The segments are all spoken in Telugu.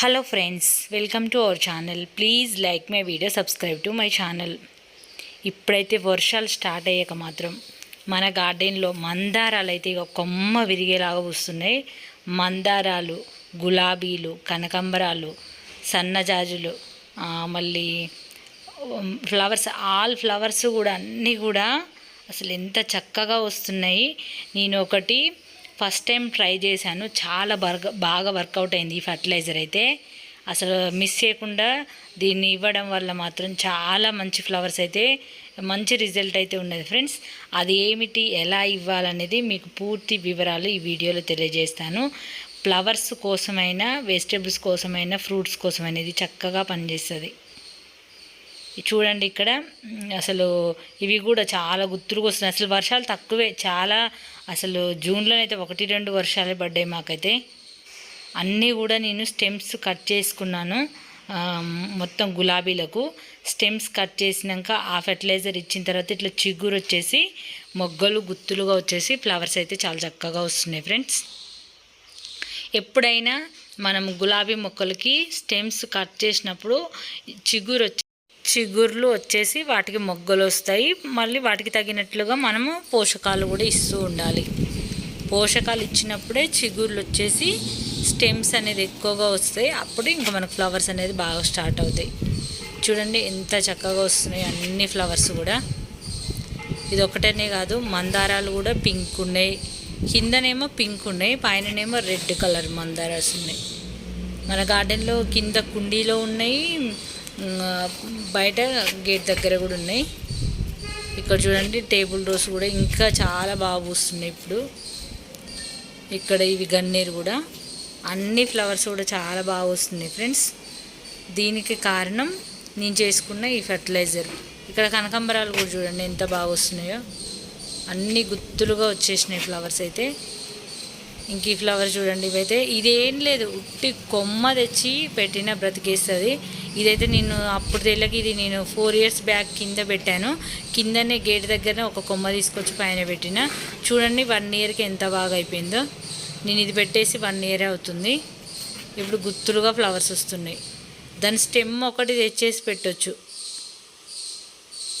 Hello friends welcome to our channel please like my video subscribe to my channel ఇప్పుడైతే వర్షాలు స్టార్ట్ అయ్యాక మాత్రం మన గార్డెన్లో మందారాలు అయితే ఇక కొమ్మ విరిగేలాగా వస్తున్నాయి. మందారాలు గులాబీలు కనకంబరాలు సన్నజాజులు మళ్ళీ ఫ్లవర్స్ ఆల్ ఫ్లవర్స్ కూడా అన్నీ కూడా అసలు ఎంత చక్కగా వస్తున్నాయి. నేను ఒకటి ఫస్ట్ టైం ట్రై చేశాను. చాలా బర్గ బాగా వర్కౌట్ అయింది ఈ ఫర్టిలైజర్ అయితే. అసలు మిస్ చేయకుండా దీన్ని ఇవ్వడం వల్ల మాత్రం చాలా మంచి ఫ్లవర్స్ అయితే మంచి రిజల్ట్ అయితే ఉన్నది ఫ్రెండ్స్. అది ఏమిటి ఎలా ఇవ్వాలనేది మీకు పూర్తి వివరాలు ఈ వీడియోలో తెలియజేస్తాను. ఫ్లవర్స్ కోసమైనా వెజిటేబుల్స్ కోసమైనా ఫ్రూట్స్ కోసమైనా ఇది చక్కగా పనిచేస్తుంది. చూడండి ఇక్కడ అసలు ఇవి కూడా చాలా గుర్తులుగా వస్తున్నాయి అసలు వర్షాలు తక్కువే చాలా అసలు జూన్లో అయితే ఒకటి రెండు వర్షాలే పడ్డాయి మాకైతే. అన్నీ కూడా నేను స్టెమ్స్ కట్ చేసుకున్నాను మొత్తం గులాబీలకు. స్టెమ్స్ కట్ చేసినాక ఆ ఫెర్టిలైజర్ ఇచ్చిన తర్వాత ఇట్లా చిగురు వచ్చేసి మొగ్గలు గుత్తులుగా వచ్చేసి ఫ్లవర్స్ అయితే చాలా చక్కగా వస్తున్నాయి ఫ్రెండ్స్. ఎప్పుడైనా మనం గులాబీ మొక్కలకి స్టెమ్స్ కట్ చేసినప్పుడు చిగురు వచ్చి చిగుర్లు వచ్చేసి వాటికి మొగ్గలు వస్తాయి. మళ్ళీ వాటికి తగినట్లుగా మనము పోషకాలు కూడా ఇస్తూ ఉండాలి. పోషకాలు ఇచ్చినప్పుడే చిగుర్లు వచ్చేసి స్టెమ్స్ అనేది ఎక్కువగా వస్తాయి. అప్పుడు ఇంకా మనకు ఫ్లవర్స్ అనేది బాగా స్టార్ట్ అవుతాయి. చూడండి ఎంత చక్కగా వస్తున్నాయి అన్ని ఫ్లవర్స్ కూడా. ఇది ఒకటనే కాదు మందారాలు కూడా పింక్ ఉన్నాయి. కిందనేమో పింక్ ఉన్నాయి పైననేమో రెడ్ కలర్ మందారాస్ ఉన్నాయి. మన గార్డెన్లో కింద కుండీలో ఉన్నాయి బయట గేట్ దగ్గర కూడా ఉన్నాయి. ఇక్కడ చూడండి టేబుల్ రోస్ కూడా ఇంకా చాలా బాగా పూస్తున్నాయి ఇప్పుడు. ఇక్కడ ఇవి గన్నేరు కూడా. అన్ని ఫ్లవర్స్ కూడా చాలా బాగా వస్తున్నాయి ఫ్రెండ్స్. దీనికి కారణం నేను చేసుకున్న ఈ ఫర్టిలైజర్. ఇక్కడ కనకాంబరాలు కూడా చూడండి ఎంత బాగా వస్తున్నాయో అన్ని గుత్తులుగా వచ్చేసినాయి ఫ్లవర్స్ అయితే. ఇంక ఈ ఫ్లవర్ చూడండి ఇవైతే ఇదేం లేదు ఉట్టి కొమ్మ తెచ్చి పెట్టిన బ్రతికేస్తుంది. ఇదైతే నేను అప్పుడు తెల్లకి ఇది నేను ఫోర్ ఇయర్స్ బ్యాక్ కింద పెట్టాను. కిందనే గేట్ దగ్గరనే ఒక కొమ్మ తీసుకొచ్చి పైన పెట్టిన. చూడండి వన్ ఇయర్కి ఎంత బాగా అయిపోయిందో. నేను ఇది పెట్టేసి వన్ ఇయర్ అవుతుంది. ఇప్పుడు గుత్తులుగా ఫ్లవర్స్ వస్తున్నాయి. దాని స్టెమ్ ఒకటి తెచ్చేసి పెట్టొచ్చు.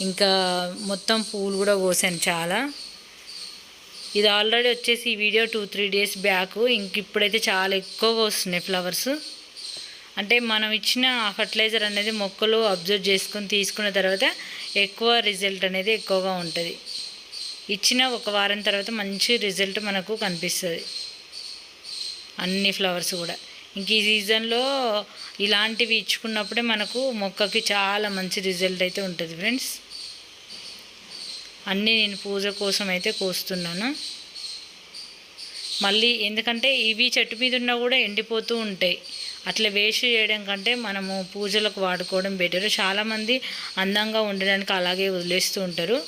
ఇంకా మొత్తం పూలు కూడా కోసాను చాలా. ఇది ఆల్రెడీ వచ్చేసి ఈ video two three days back ఇంక ఇప్పుడైతే చాలా ఎక్కువగా వస్తున్నాయి ఫ్లవర్స్ అంటే మనం ఇచ్చిన ఫర్టిలైజర్ అనేది మొక్కలు అబ్జర్వ్ చేసుకొని తీసుకున్న తర్వాత ఎక్కువ రిజల్ట్ అనేది ఎక్కువగా ఉంటుంది. ఇచ్చిన ఒక వారం తర్వాత మంచి రిజల్ట్ మనకు కనిపిస్తుంది. అన్ని ఫ్లవర్స్ కూడా. ఇంక ఈ సీజన్లో ఇలాంటివి ఇచ్చుకున్నప్పుడే మనకు మొక్కకి చాలా మంచి రిజల్ట్ అయితే ఉంటుంది ఫ్రెండ్స్ అన్నీ నేను పూజ కోసం అయితే కోస్తున్నాను. మళ్ళీ ఎందుకంటే ఇవి చెట్టు మీద ఉన్నా కూడా ఎండిపోతూ ఉంటాయి. అట్లా వేస్ట్ చేయడం కంటే మనము పూజలకు వాడుకోవడం బెటర్ చాలామంది అందంగా ఉండడానికి అలాగే వదిలేస్తూ ఉంటారు.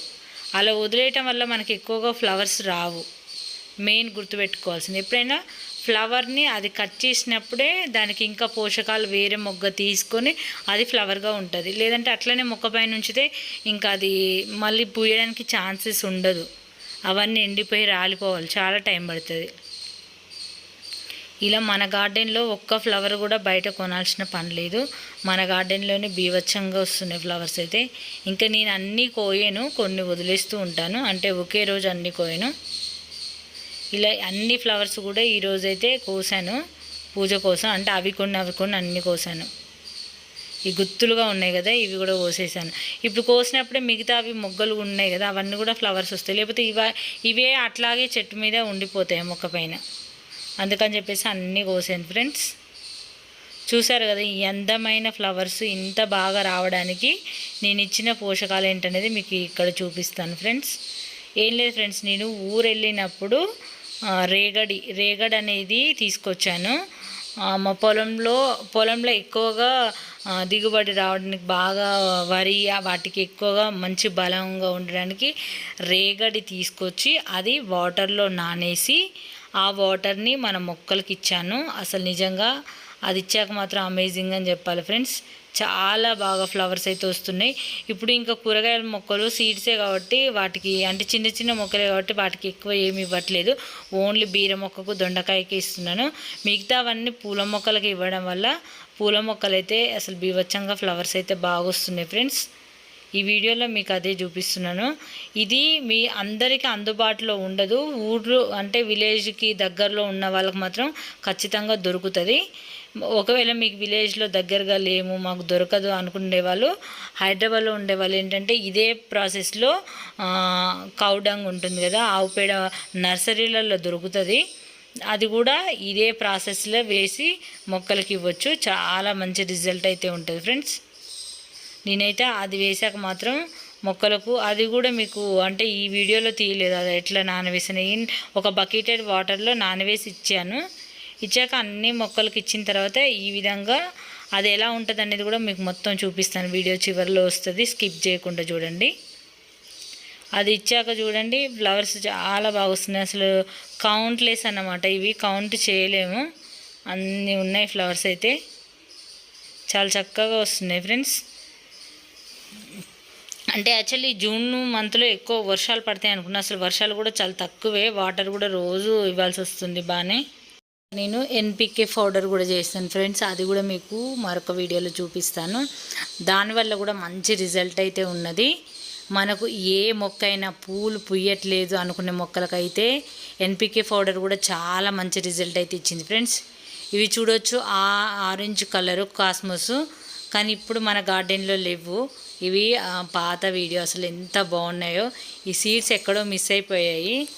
అలా వదిలేయటం వల్ల మనకి ఎక్కువగా ఫ్లవర్స్ రావు. మెయిన్ గుర్తుపెట్టుకోవాల్సింది. ఎప్పుడైనా ఫ్లవర్ని అది కట్ చేసినప్పుడే దానికి ఇంకా పోషకాలు వేరే మొగ్గ తీసుకొని అది ఫ్లవర్గా ఉంటుంది. లేదంటే అట్లనే మొక్క పైన ఉంచితే ఇంకా అది మళ్ళీ పూయడానికి ఛాన్సెస్ ఉండదు. అవన్నీ ఎండిపోయి రాలిపోవాలి. చాలా టైం పడుతుంది. ఇలా మన గార్డెన్లో ఒక్క ఫ్లవర్ కూడా బయట కొనాల్సిన పని లేదు. మన గార్డెన్లోనే బీవచ్చంగా వస్తున్నాయి ఫ్లవర్స్ అయితే. ఇంకా నేను అన్నీ కోయను కొన్ని వదిలేస్తూ ఉంటాను. అంటే ఒకే రోజు అన్నీ కోయను. ఇలా అన్ని ఫ్లవర్స్ కూడా ఈరోజు అయితే కోసాను. పూజ కోసం. అంటే అవి కొన్ని అవి కొన్ని అన్ని కోసాను. ఈ గుత్తులుగా ఉన్నాయి కదా ఇవి కూడా కోసేసాను. ఇప్పుడు కోసినప్పుడే మిగతా అవి మొగ్గలు ఉన్నాయి కదా అవన్నీ కూడా ఫ్లవర్స్ వస్తాయి. లేకపోతే ఇవ ఇవే అట్లాగే చెట్టు మీద ఉండిపోతాయి మొక్క పైన. అందుకని చెప్పేసి అన్నీ కోసాను ఫ్రెండ్స్. చూసారు కదా ఈ అందమైన ఫ్లవర్స్ ఇంత బాగా రావడానికి నేను ఇచ్చిన పోషకాలు ఏంటనేది మీకు ఇక్కడ చూపిస్తాను ఫ్రెండ్స్. ఏం లేదు ఫ్రెండ్స్ నేను ఊరు వెళ్ళినప్పుడు రేగడి రేగడి అనేది తీసుకొచ్చాను. మా పొలంలో పొలంలో ఎక్కువగా దిగుబడి రావడానికి బాగా వరి వాటికి ఎక్కువగా మంచి బలంగా ఉండడానికి రేగడి తీసుకొచ్చి అది వాటర్లో నానేసి ఆ వాటర్ని మన మొక్కలకి ఇచ్చాను. అసలు నిజంగా అది ఇచ్చాక మాత్రం అమేజింగ్ అని చెప్పాలి ఫ్రెండ్స్. చాలా బాగా ఫ్లవర్స్ అయితే వస్తున్నాయి. ఇప్పుడు ఇంకా కూరగాయల మొక్కలు సీడ్సే కాబట్టి వాటికి అంటే చిన్న చిన్న మొక్కలే కాబట్టి వాటికి ఎక్కువ ఏమి ఇవ్వట్లేదు. ఓన్లీ బీర మొక్కకు దొండకాయకి ఇస్తున్నాను. మిగతావన్నీ పూల మొక్కలకి ఇవ్వడం వల్ల పూల మొక్కలు అయితే అసలు బీభత్సంగా ఫ్లవర్స్ అయితే బాగా వస్తున్నాయి ఫ్రెండ్స్. ఈ వీడియోలో మీకు అదే చూపిస్తున్నాను. ఇది మీ అందరికీ అందుబాటులో ఉండదు. ఊర్లో అంటే విలేజ్కి దగ్గరలో ఉన్న వాళ్ళకి మాత్రం ఖచ్చితంగా దొరుకుతుంది. ఒకవేళ మీకు విలేజ్లో దగ్గరగా లేము మాకు దొరకదు అనుకునే వాళ్ళు హైదరాబాద్లో ఉండే వాళ్ళు ఏంటంటే ఇదే ప్రాసెస్లో కౌడంగ్ ఉంటుంది కదా ఆవు పేడ నర్సరీలలో దొరుకుతుంది. అది కూడా ఇదే ప్రాసెస్లో వేసి మొక్కలకి ఇవ్వచ్చు. చాలా మంచి రిజల్ట్ అయితే ఉంటుంది ఫ్రెండ్స్. నేనైతే అది వేసాక మాత్రం మొక్కలకు అది కూడా మీకు అంటే ఈ వీడియోలో తీయలేదు. అది ఎట్లా నానవేసిన? ఒక బకెటెడ్ వాటర్లో నానవేసి ఇచ్చాను. ఇచ్చాక అన్ని మొక్కలకు ఇచ్చిన తర్వాత ఈ విధంగా అది ఎలా ఉంటుంది అనేది కూడా మీకు మొత్తం చూపిస్తాను. వీడియో చివరిలో వస్తుంది. స్కిప్ చేయకుండా చూడండి. అది ఇచ్చాక చూడండి. ఫ్లవర్స్ చాలా బాగా వస్తున్నాయి. అసలు కౌంట్లెస్ అన్నమాట ఇవి. కౌంట్ చేయలేము. అన్నీ ఉన్నాయి ఫ్లవర్స్ అయితే. చాలా చక్కగా వస్తున్నాయి ఫ్రెండ్స్. అంటే యాక్చువల్లీ జూన్ మంత్లో ఎక్కువ వర్షాలు పడతాయి అనుకున్నా. అసలు వర్షాలు కూడా చాలా తక్కువే. వాటర్ కూడా రోజు ఇవ్వాల్సి వస్తుంది బాగానే. నేను ఎన్పికే పౌడర్ కూడా చేస్తాను ఫ్రెండ్స్. అది కూడా మీకు మరొక వీడియోలో చూపిస్తాను. దానివల్ల కూడా మంచి రిజల్ట్ అయితే ఉన్నది. మనకు ఏ మొక్క అయినా పూలు పుయ్యట్లేదు అనుకునే మొక్కలకైతే ఎన్పికే పౌడర్ కూడా చాలా మంచి రిజల్ట్ అయితే ఇచ్చింది ఫ్రెండ్స్. ఇవి చూడొచ్చు. ఆ ఆరెంజ్ కలరు కాస్మోస్. కానీ ఇప్పుడు మన గార్డెన్లో లేవు. ఇవి పాత వీడియో అసలు ఎంత బాగున్నాయో. ఈ సీడ్స్ ఎక్కడో మిస్ అయిపోయాయి.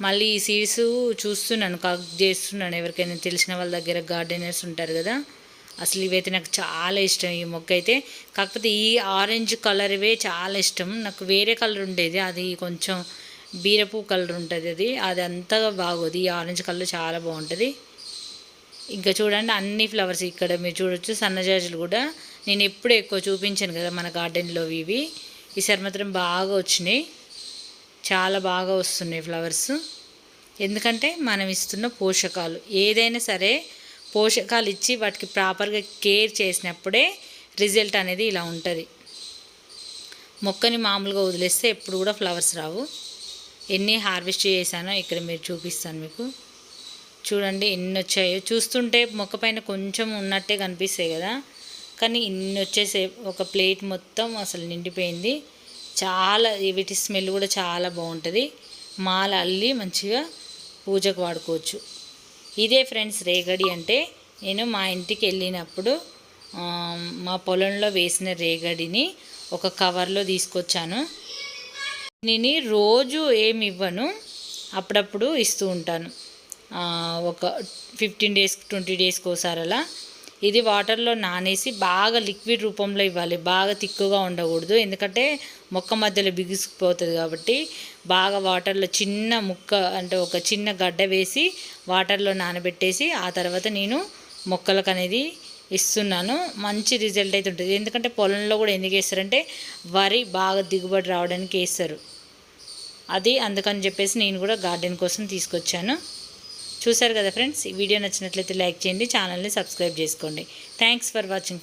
మళ్ళీ ఈ సీడ్స్ చూస్తున్నాను కలెక్ట్ చేస్తున్నాను. ఎవరికైనా తెలిసిన వాళ్ళ దగ్గర గార్డెనర్స్ ఉంటారు కదా. అసలు ఇవైతే నాకు చాలా ఇష్టం. ఈ మొక్క అయితే కాకపోతే ఈ ఆరెంజ్ కలర్వే చాలా ఇష్టం. నాకు వేరే కలర్ ఉండేది. అది కొంచెం బీరపు కలర్ ఉంటుంది అది. అది అంతగా బాగోదు. ఈ ఆరెంజ్ కలర్ చాలా బాగుంటుంది. ఇంకా చూడండి అన్ని ఫ్లవర్స్ ఇక్కడ మీరు చూడొచ్చు. సన్నజాజులు కూడా. నేను ఎప్పుడు ఎక్కువ చూపించాను కదా మన గార్డెన్లో ఇవి. ఈసారి మాత్రం బాగా వచ్చినాయి. చాలా బాగా వస్తున్నాయి ఫ్లవర్స్. ఎందుకంటే మనం ఇస్తున్న పోషకాలు. ఏదైనా సరే పోషకాలు ఇచ్చి వాటికి ప్రాపర్గా కేర్ చేసినప్పుడే రిజల్ట్ అనేది ఇలా ఉంటుంది. మొక్కని మామూలుగా వదిలేస్తే ఎప్పుడు కూడా ఫ్లవర్స్ రావు. ఎన్ని హార్వెస్ట్ చేశానో ఇక్కడ మీరు చూపిస్తాను మీకు. చూడండి ఎన్ని వచ్చాయో. చూస్తుంటే మొక్క పైన కొంచెం ఉన్నట్టే కనిపిస్తాయి కదా. కానీ ఇన్ని వచ్చేసే ఒక ప్లేట్ మొత్తం అసలు నిండిపోయింది. చాలా వీటి స్మెల్ కూడా చాలా బాగుంటుంది. మాల అల్లి మంచిగా పూజకు వాడుకోవచ్చు. ఇదే ఫ్రెండ్స్ రేగడి అంటే నేను మా ఇంటికి వెళ్ళినప్పుడు మా పొలంలో వేసిన రేగడిని ఒక కవర్లో తీసుకొచ్చాను. నేను రోజు ఏమి ఇవ్వను అప్పుడప్పుడు ఇస్తూ ఉంటాను. ఒక ఫిఫ్టీన్ డేస్ ట్వంటీ డేస్కి ఒకసారి అలా ఇది వాటర్లో నానేసి బాగా లిక్విడ్ రూపంలో ఇవ్వాలి. బాగా తిక్కుగా ఉండకూడదు. ఎందుకంటే మొక్క మధ్యలో బిగుసుకుపోతుంది కాబట్టి బాగా వాటర్లో చిన్న ముక్క అంటే ఒక చిన్న గడ్డ వేసి వాటర్లో నానబెట్టేసి ఆ తర్వాత నేను మొక్కలకు అనేది ఇస్తున్నాను. మంచి రిజల్ట్ అయితే ఉంటుంది. ఎందుకంటే పొలంలో కూడా ఎందుకు వేస్తారంటే వరి బాగా దిగుబడి రావడానికి వేస్తారు. అది అందుకని చెప్పేసి నేను కూడా గార్డెన్ కోసం తీసుకొచ్చాను. చూశారు కదా ఫ్రెండ్స్ ఈ వీడియో నచ్చినట్లయితే లైక్ చేయండి ఛానల్ని సబ్స్క్రైబ్ చేసుకోండి. Thanks for watching